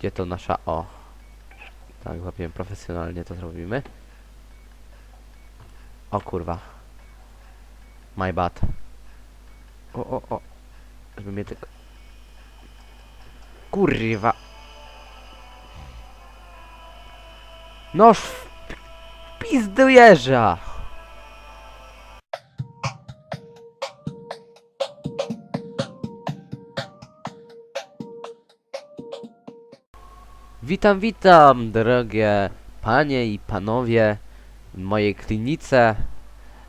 Gdzie to nasza o? Tak, łapiemy profesjonalnie to zrobimy. O kurwa. My bad. O, o, o. Żeby mnie tylko... Kurwa. Noż w pizdu jeża. Witam, witam, drogie panie i panowie w mojej klinice.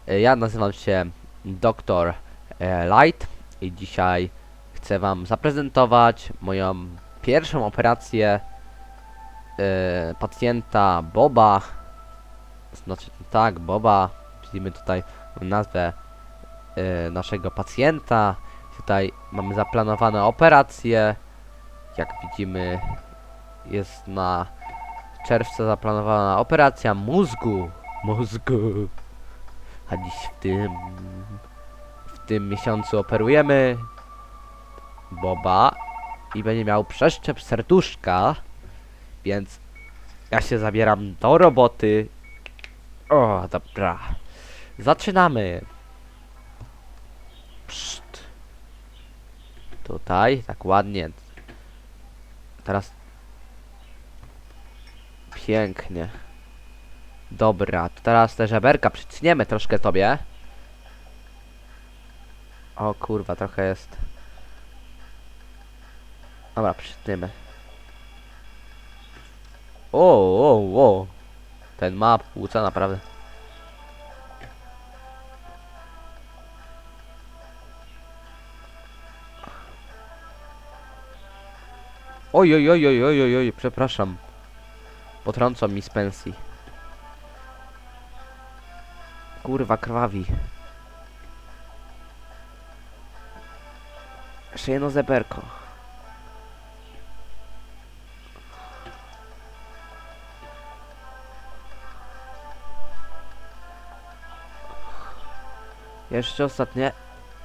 E, Ja nazywam się Dr. e, Light i dzisiaj chcę wam zaprezentować moją pierwszą operację e, pacjenta Boba. Znaczy tak, Boba. Widzimy tutaj nazwę naszego pacjenta. Tutaj mamy zaplanowane operacje. Jak widzimy jest na czerwca zaplanowana operacja mózgu. Mózgu. A dziś w tym w tym miesiącu operujemy Boba i będzie miał przeszczep serduszka, więc ja się zabieram do roboty. O, dobra. Zaczynamy. Pszt. Tutaj, tak ładnie. Teraz Pięknie. Dobra, to teraz te żeberka przycniemy troszkę tobie. O kurwa, trochę jest. Dobra, przytniemy. O, o, o. Ten ma płuca naprawdę. Oj, oj, oj, oj, oj, oj, oj, przepraszam. Potrącą mi z pensji. Kurwa, krwawi. Jeszcze jedno zeberko. Jeszcze ostatnie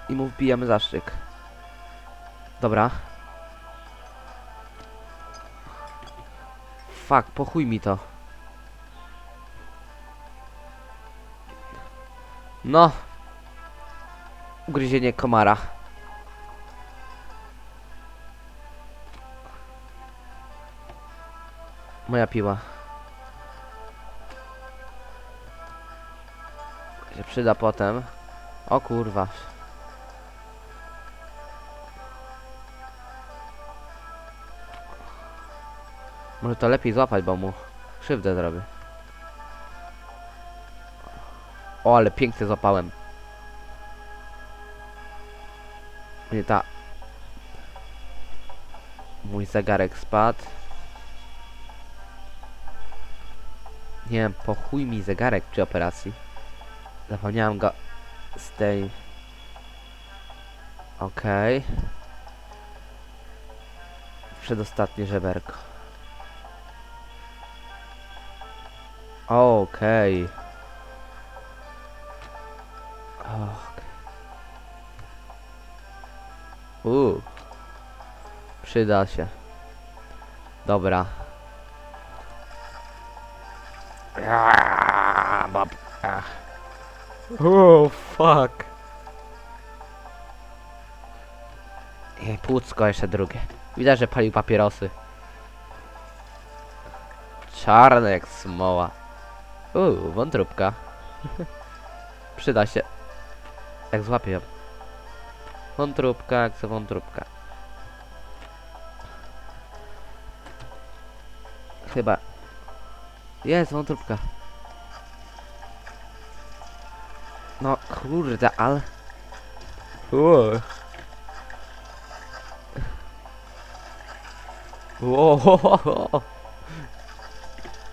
i mu wbijamy zaszczyk. Dobra. Fuck, po chuj mi to. No. Ugryzienie komara. Moja piła. Się przyda potem. O kurwa. Może to lepiej złapać, bo mu krzywdę zrobię. O, ale pięknie złapałem. Nie ta. Mój zegarek spadł. Nie wiem, po chuj mi zegarek przy operacji. Zapomniałem go z tej... Okej. Przedostatnie żeberko. Okej. Okay. Uuu. Przyda się. Dobra. Oh, fuck. Płucko jeszcze drugie. Widać, że palił papierosy. Czarne jak smoła. Uuu, wątróbka. Przyda się. Jak złapię ją. Wątróbka, jak co wątróbka. Chyba. Jest wątróbka. No kurde, ale... Wow.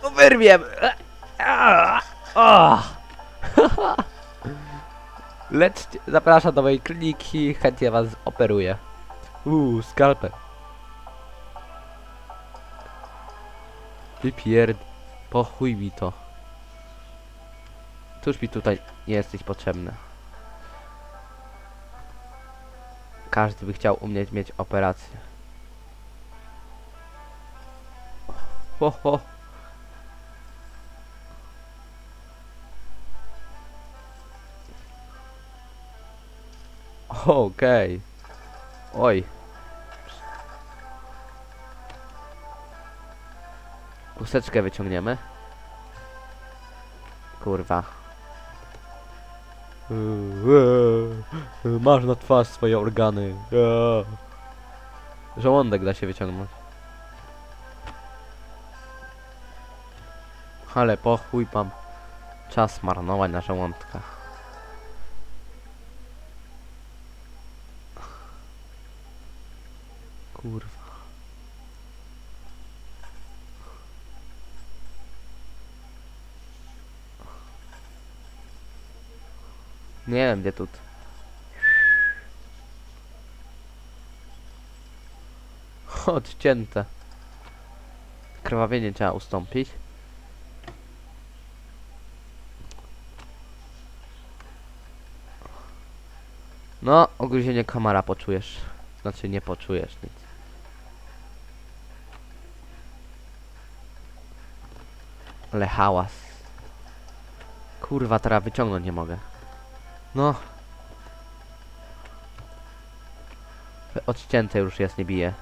No Wyrwiem! Lećcie, zapraszam do mojej kliniki, chętnie was operuję. Uuu, skalpę. Wypierd... Po chuj mi to. Cóż mi tutaj nie jesteś potrzebny. Każdy by chciał umieć mieć operację. Ho, ho. Okej. Oj. Kuseczkę wyciągniemy. Kurwa. Masz na twarz swoje organy. Żołądek da się wyciągnąć. Ale po chuj mam czas marnować na żołądkach. Kurwa. Nie wiem gdzie tu. Odcięte. Krwawienie trzeba ustąpić. No, ogryzienie komara poczujesz. Znaczy nie poczujesz nic. Ale hałas. Kurwa, teraz wyciągnąć nie mogę. No. Odcięte już jest, nie bije.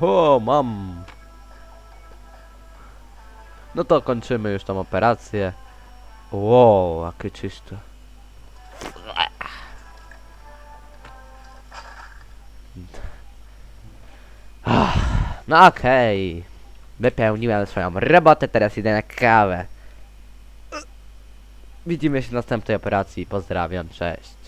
Ho, mam. No to kończymy już tą operację. Wow, jakie czyste. No okej. Wypełniłem swoją robotę, teraz idę na kawę. Widzimy się w następnej operacji. Pozdrawiam, cześć.